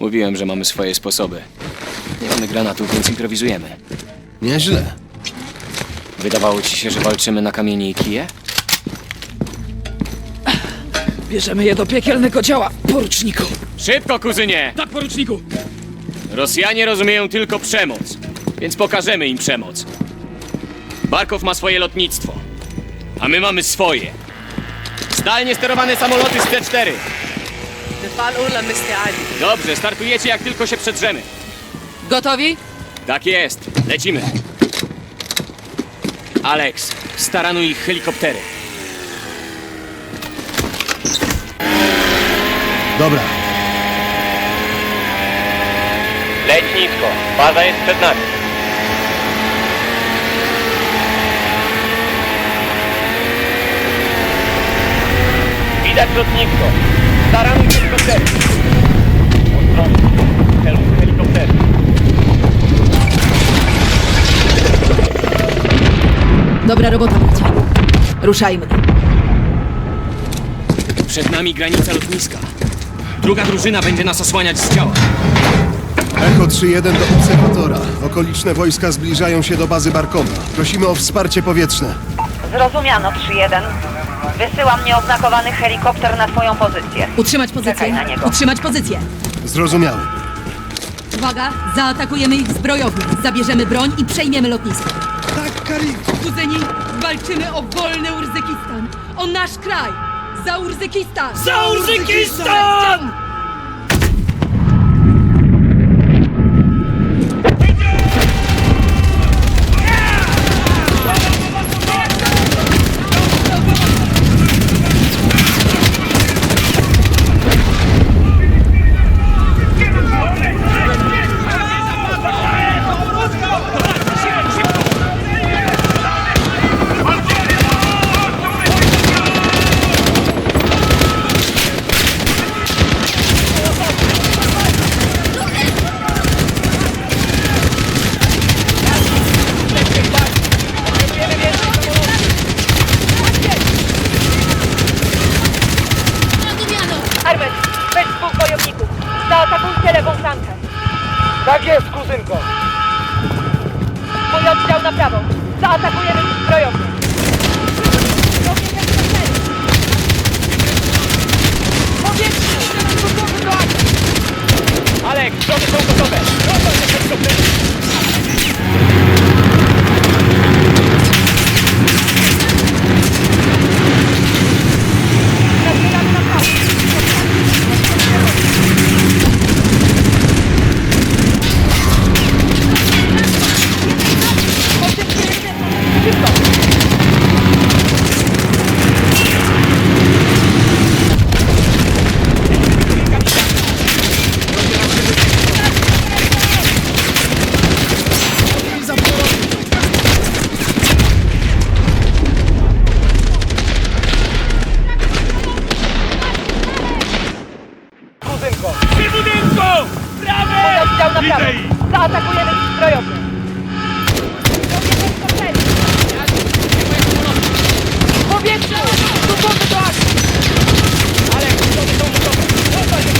Mówiłem, że mamy swoje sposoby. Nie mamy granatów, więc improwizujemy. Nieźle. Wydawało ci się, że walczymy na kamienie i kije? Bierzemy je do piekielnego działa, poruczniku. Szybko, kuzynie! Tak, poruczniku. Rosjanie rozumieją tylko przemoc, więc pokażemy im przemoc. Barkow ma swoje lotnictwo, a my mamy swoje. Zdalnie sterowane samoloty z C4. نفعل مستعد Dobrze, startujecie jak tylko się przedrzemy. Gotowi? Tak jest, lecimy. Alex, staranuj ich helikoptery. Dobra. Leć nisko, baza jest przed nami. Widać lotnisko. Staranuj helikoptery. Ostrożnie, celuj helikoptery. Dobra robota, bracia. Ruszajmy. Przed nami granica lotniska. Druga drużyna będzie nas osłaniać z działa. Echo 3-1 do obserwatora. Okoliczne wojska zbliżają się do bazy Barkowa. Prosimy o wsparcie powietrzne. Zrozumiano 3-1. Wysyłam nieoznakowany helikopter na twoją pozycję. Utrzymać Czekaj pozycję. na niego. Utrzymać pozycję. Zrozumiały. Uwaga, zaatakujemy ich zbrojownię. Zabierzemy broń i przejmiemy lotnisko. Tak, Karin! Kuzyni, walczymy o wolny Urzykistan. O nasz kraj. Za Urzykistan! Za Urzykistan! Oddział na prawo. Zaatakujemy zbrojownię. Powietrze! Alex, drony są gotowe. Rozwal te helikoptery. Kuzynko. Przy budynku! Oddział na prawo. Zaatakujemy ich helikoptery. Powietrze! Gotowy do akcji! Alex, drony są gotowe. Rozwal te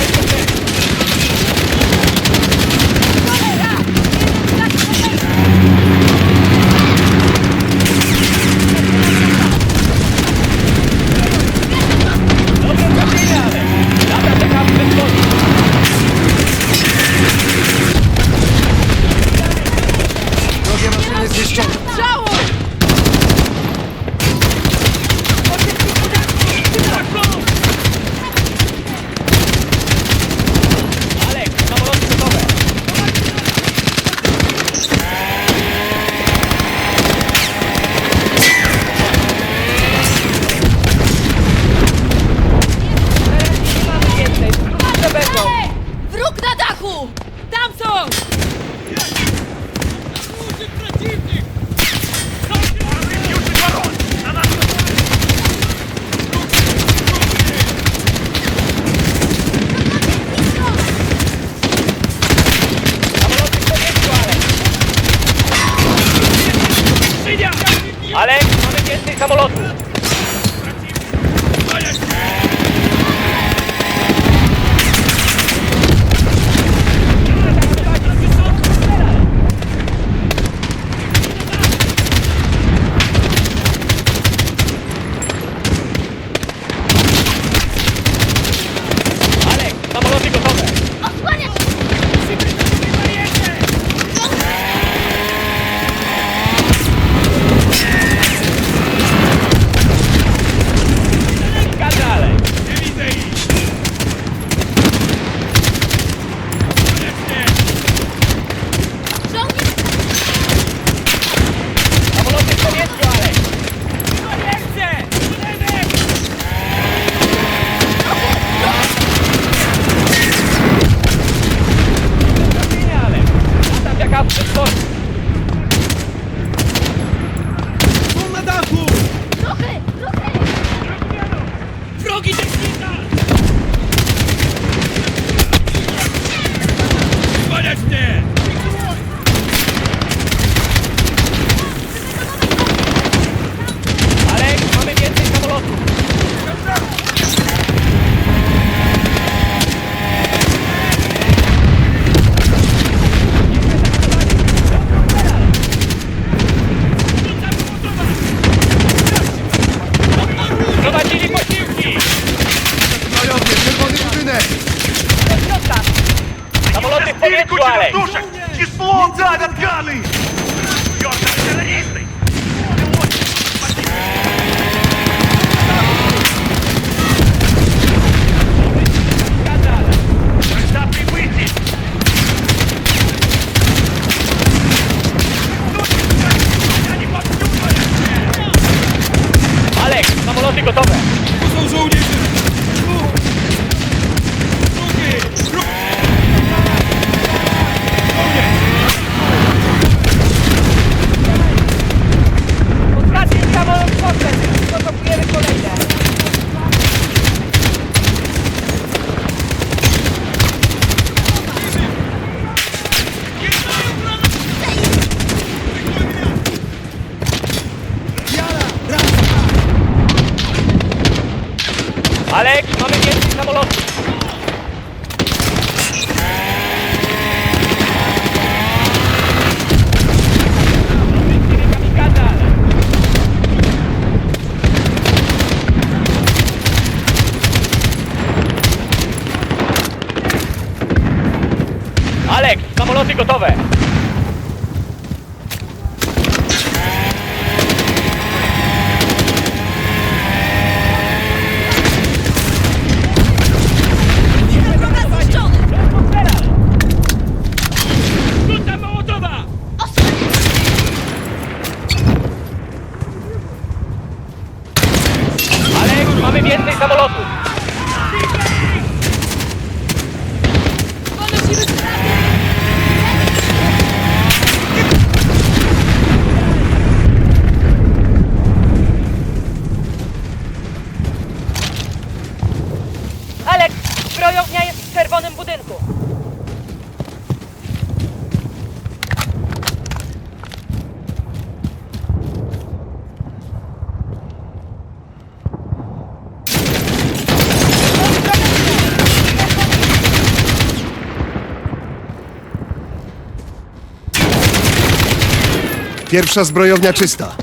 Pierwsza zbrojownia czysta.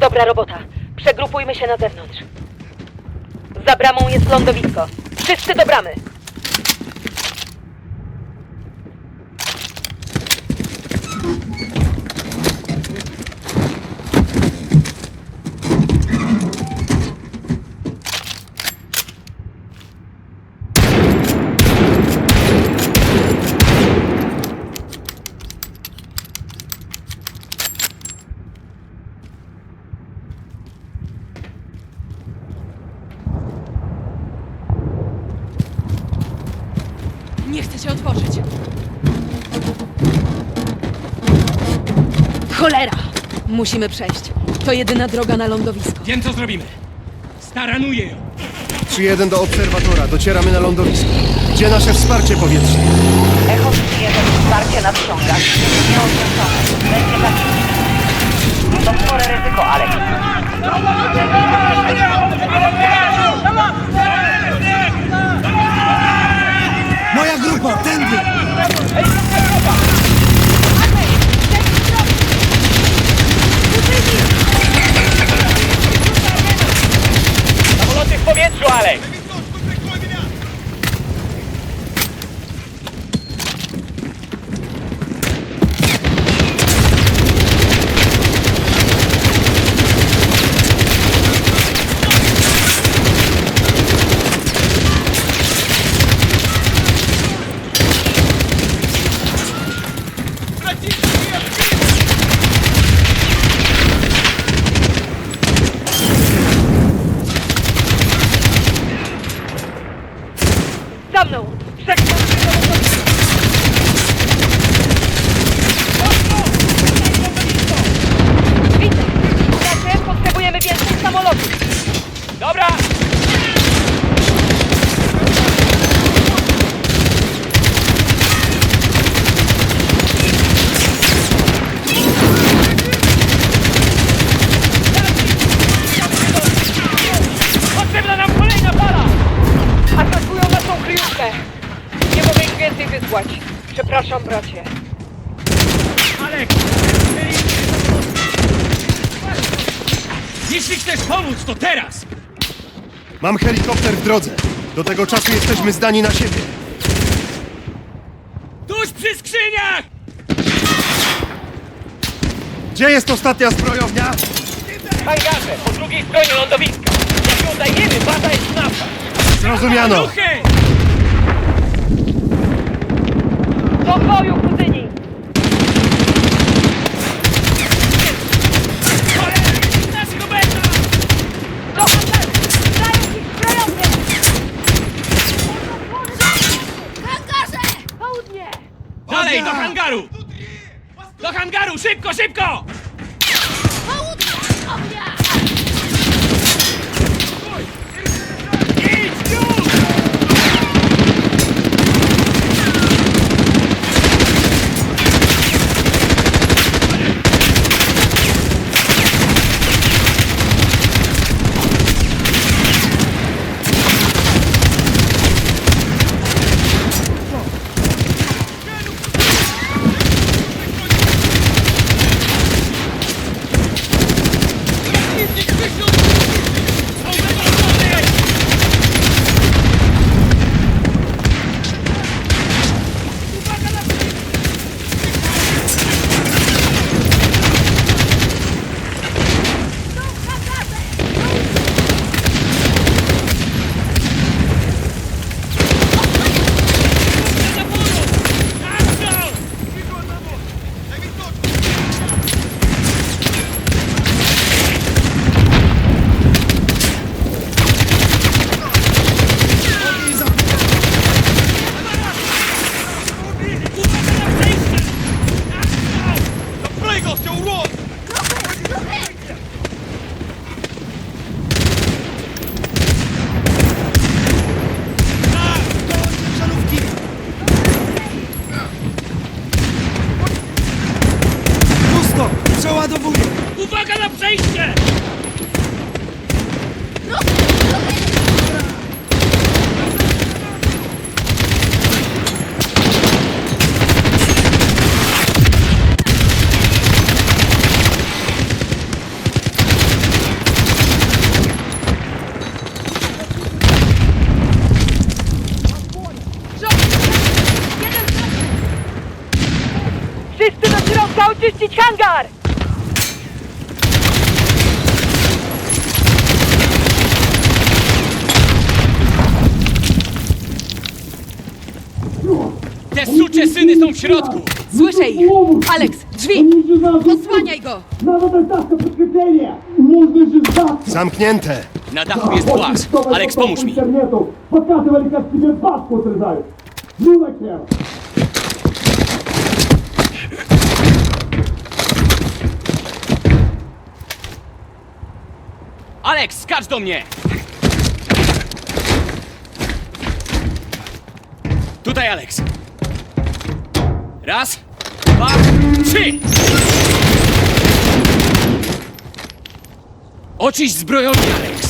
Dobra robota. Przegrupujmy się na zewnątrz. Za bramą jest lądowisko. Wszyscy do bramy. Nie chce się otworzyć. Cholera! Musimy przejść. To jedyna droga na lądowisko. Wiem, co zrobimy. Staranuję ją. 3-1 do obserwatora. Docieramy na lądowisko. Gdzie nasze wsparcie powietrzne? Echo 3-1, wsparcie nadciąga. Nieoznaczone. Będzie tak. To spore ryzyko, Alex. Moja grupa, tędy! Samoloty w powietrzu, Alex! Alek! Jeśli chcesz pomóc, to teraz! Mam helikopter w drodze. Do tego czasu jesteśmy zdani na siebie. Tuż przy skrzyniach! Gdzie jest ostatnia zbrojownia? Hangarze, po drugiej stronie lądowiska. Jak ją zajmiemy, baza jest nasza. Zrozumiano. Duchy! Do boju, Do hangaru, szybko, szybko! oczyścić hangar! Te sucze syny są w środku! Słyszę ich! Alex, drzwi! Osłaniaj go! Zamknięte. Na dachu jest płas. Alex, pomóż mi. Показывали, как тебе баску отрезают. Живо, Кер! Alex, skacz do mnie! Tutaj, Alex. Raz, dwa, trzy! Oczyść zbrojownię, Alex!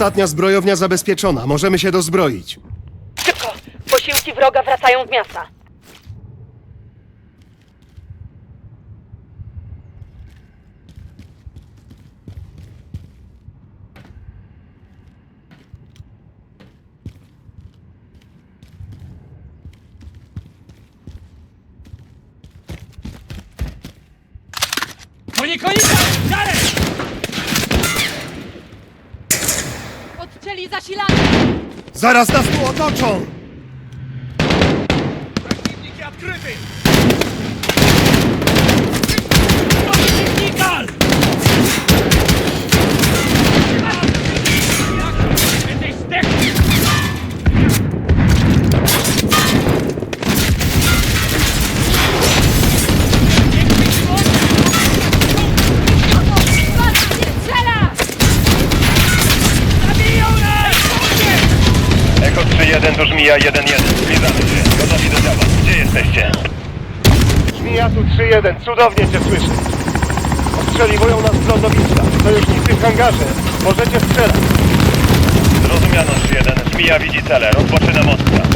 Ostatnia zbrojownia zabezpieczona. Możemy się dozbroić. Szybko! Posiłki wroga wracają z miasta. To nie koniec! Dalej! Odcięli zasilanie! Zaraz nas tu otoczą! Nikal! Jesteś Eko 3-1 to żmija 1-1. Zbliżamy się. Gotowi do działań. Gdzie jesteście? Żmija tu 3-1. Cudownie cię słyszę. Ostrzeliwują nas z lądowiska. Sojusznicy w hangarze. Możecie strzelać. Zrozumiano 3-1. Żmija widzi cele. Rozpoczynam ostrzał.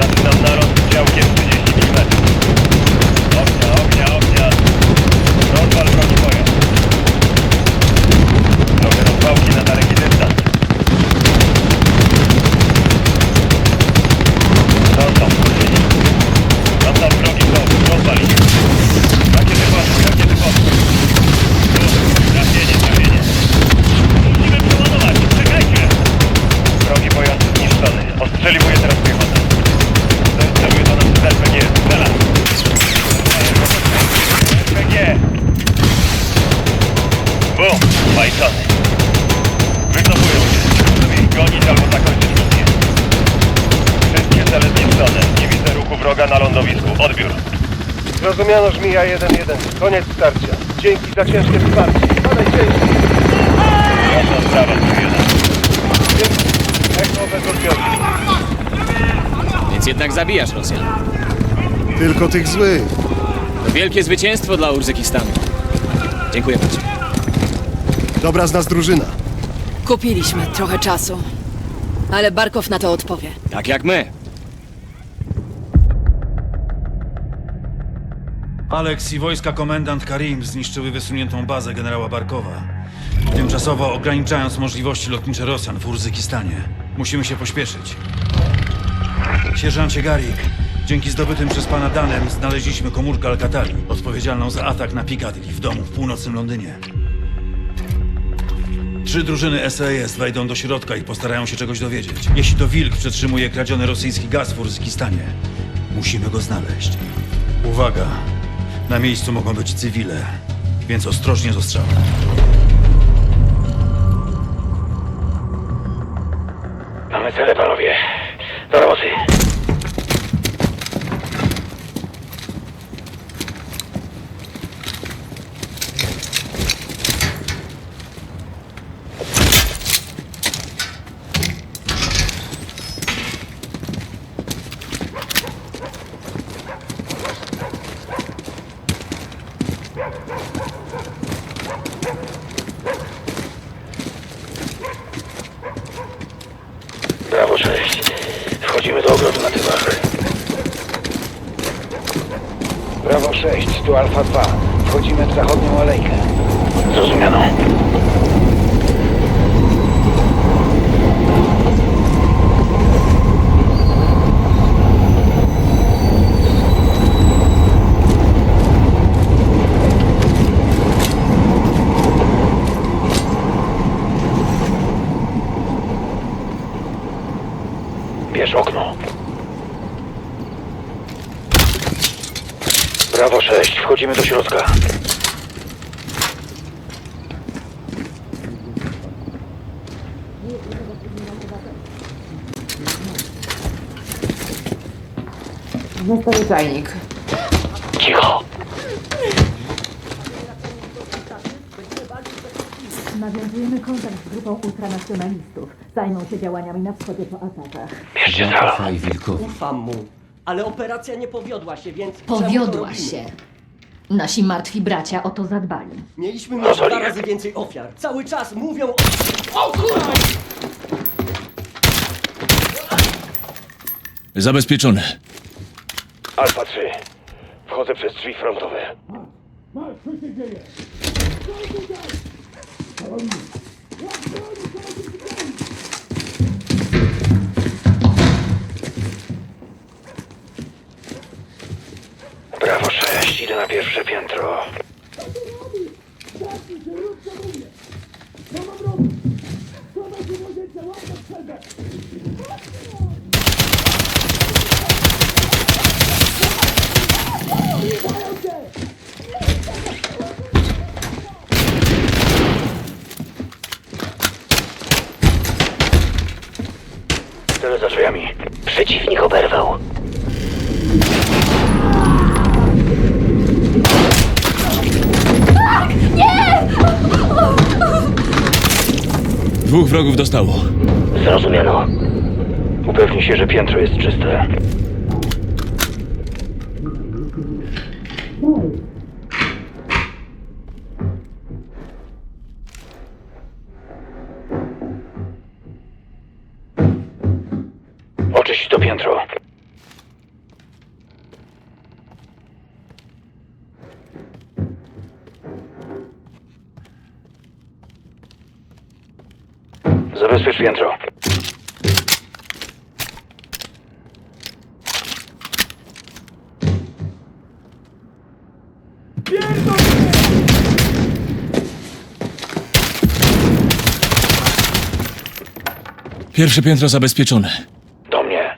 Zaczynam narost z działkiem 30 mm. Odbiór. Zrozumiano Żmija 1-1. Koniec starcia. Dzięki za ciężkie wsparcie. Sprawa, 3-1. Dzięki. Echo bez odbioru. Więc jednak zabijasz Rosjan. Tylko tych złych. To wielkie zwycięstwo dla Urzykistanu. Dziękuję bardzo. Dobra z nas drużyna. Kupiliśmy trochę czasu. Ale Barkow na to odpowie. Tak jak my. Alex i wojska komendant Karim zniszczyły wysuniętą bazę generała Barkowa, tymczasowo ograniczając możliwości lotnicze Rosjan w Urzykistanie. Musimy się pośpieszyć. Sierżancie Garik, dzięki zdobytym przez pana danym znaleźliśmy komórkę Alcatali, odpowiedzialną za atak na Piccadilly w domu w północnym Londynie. Trzy drużyny SAS wejdą do środka i postarają się czegoś dowiedzieć. Jeśli to Wilk przetrzymuje kradziony rosyjski gaz w Urzykistanie, musimy go znaleźć. Uwaga! Na miejscu mogą być cywile, więc ostrożnie z ostrzałem. Mamy cele, panowie. Do roboty. Brawo 6. Wchodzimy do ogrodu na tyłach. Brawo 6, tu Alfa 2. Wchodzimy w zachodnią alejkę. Zrozumiano. Bierz okno. Brawo 6, wchodzimy do środka. Zostawię czajnik. Cicho. Nawiązujemy kontakt z grupą ultranacjonalistów. Zajmą się działaniami na wschodzie po atakach. Bierzcie salon. Ufam mu. Ale operacja nie powiodła się, więc... Powiodła robimy? się. Nasi martwi bracia o to zadbali. Mieliśmy mieć dwa razy więcej ofiar. Cały czas mówią o... Zabezpieczone. Alfa 3. Wchodzę przez drzwi frontowe. Masz, co się dzieje? Brawo 6, idę na pierwsze piętro. Tyle za drzwiami. Przeciwnik oberwał. Dwóch wrogów dostało. Zrozumiano. Upewnij się, że piętro jest czyste. Piętro. Pierwsze piętro zabezpieczone. Do mnie.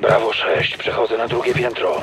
Brawo 6, przechodzę na drugie piętro.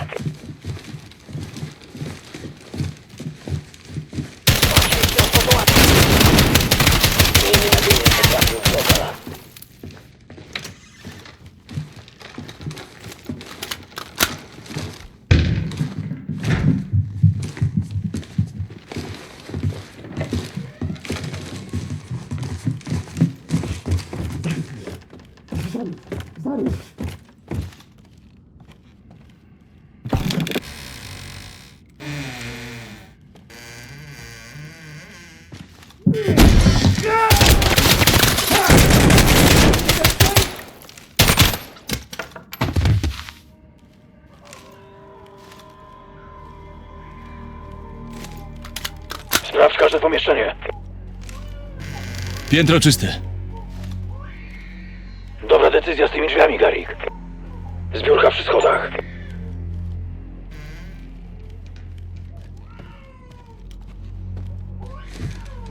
Sprawdź każde pomieszczenie. Piętro czyste. Drzwiami, Garik. Zbiórka przy schodach.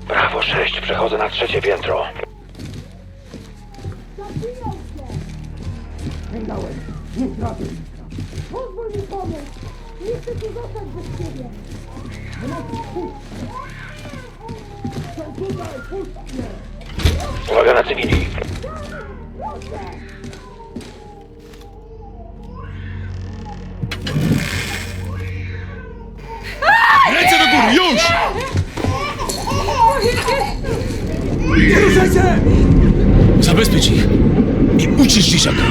Prawo 6, przechodzę na trzecie piętro. Sięgałem. Nie trafię. Pozwól mi pomóc. Nie chcę tu zostać bez ciebie. Są tutaj, puść mnie. Uwaga na cywili. Ręce do góry, już! Nie ruszaj się! Zabezpiecz ich i ucisz dzieciaka.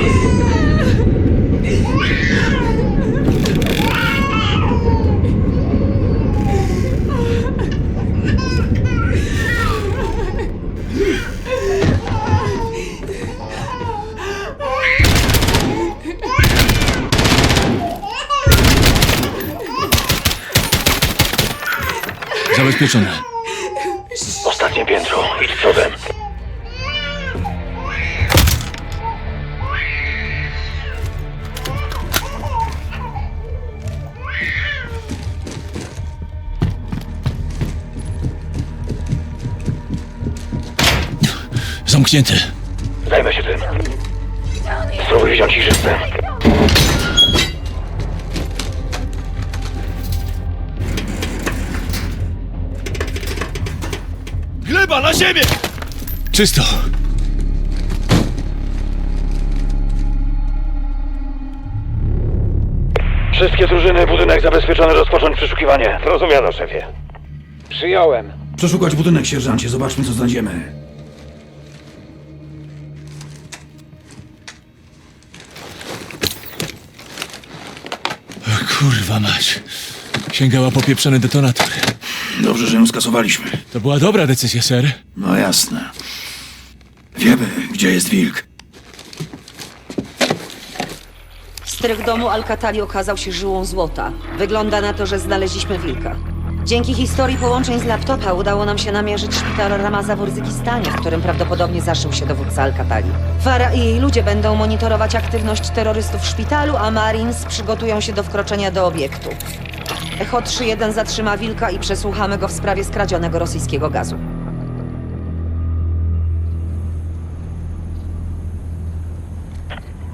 Zabezpieczone. Ostatnie piętro, idź przodem. Zamknięte. Zajmę się tym. Spróbuj wziąć ich żywcem. Ziemię! Czysto. Wszystkie drużyny, budynek zabezpieczony, rozpocząć przeszukiwanie. Rozumiano, szefie. Przyjąłem. Przeszukać budynek, sierżancie. Zobaczmy, co znajdziemy. Kurwa mać. Sięgała popieprzony detonator. Dobrze, że ją skasowaliśmy. To była dobra decyzja, ser. No jasne. Wiemy, gdzie jest wilk. Strych domu Alcatali okazał się żyłą złota. Wygląda na to, że znaleźliśmy wilka. Dzięki historii połączeń z laptopa udało nam się namierzyć szpital Ramaza w Urzykistanie, w którym prawdopodobnie zaszył się dowódca Alcatali. Fara i jej ludzie będą monitorować aktywność terrorystów w szpitalu, a Marines przygotują się do wkroczenia do obiektu. Echo 3-1 zatrzyma wilka i przesłuchamy go w sprawie skradzionego rosyjskiego gazu.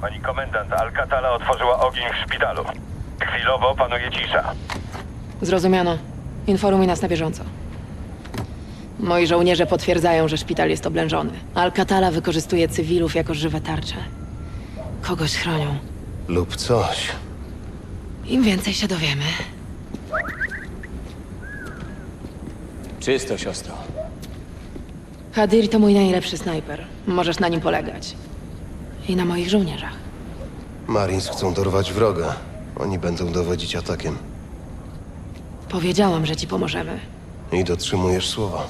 Pani komendant Alcatala otworzyła ogień w szpitalu. Chwilowo panuje cisza. Zrozumiano. Informuj nas na bieżąco. Moi żołnierze potwierdzają, że szpital jest oblężony. Alcatala wykorzystuje cywilów jako żywe tarcze. Kogoś chronią. Lub coś. Im więcej się dowiemy, Czysto, siostro. Hadir to mój najlepszy snajper. Możesz na nim polegać. I na moich żołnierzach. Marines chcą dorwać wroga. Oni będą dowodzić atakiem. Powiedziałam, że ci pomożemy. I dotrzymujesz słowa.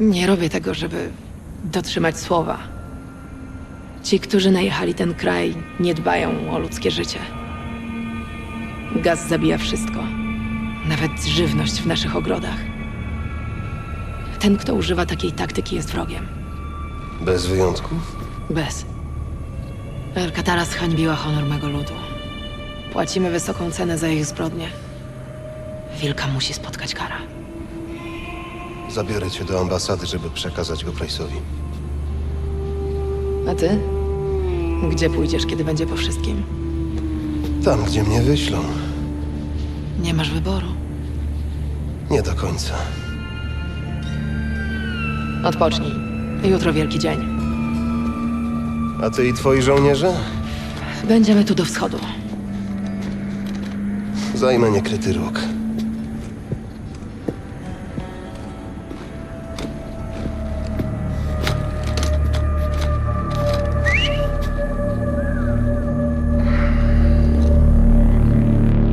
Nie robię tego, żeby dotrzymać słowa. Ci, którzy najechali ten kraj, nie dbają o ludzkie życie. Gaz zabija wszystko. Nawet żywność w naszych ogrodach. Ten, kto używa takiej taktyki, jest wrogiem. Bez wyjątków? Bez. Alcatala zhańbiła honor mego ludu. Płacimy wysoką cenę za ich zbrodnie. Wilka musi spotkać kara. Zabiorę cię do ambasady, żeby przekazać go Price'owi. A ty? Gdzie pójdziesz, kiedy będzie po wszystkim? Tam, gdzie mnie wyślą. Nie masz wyboru. Nie do końca. Odpocznij. Jutro wielki dzień. A ty i twoi żołnierze? Będziemy tu do wschodu. Zajmę niekryty róg.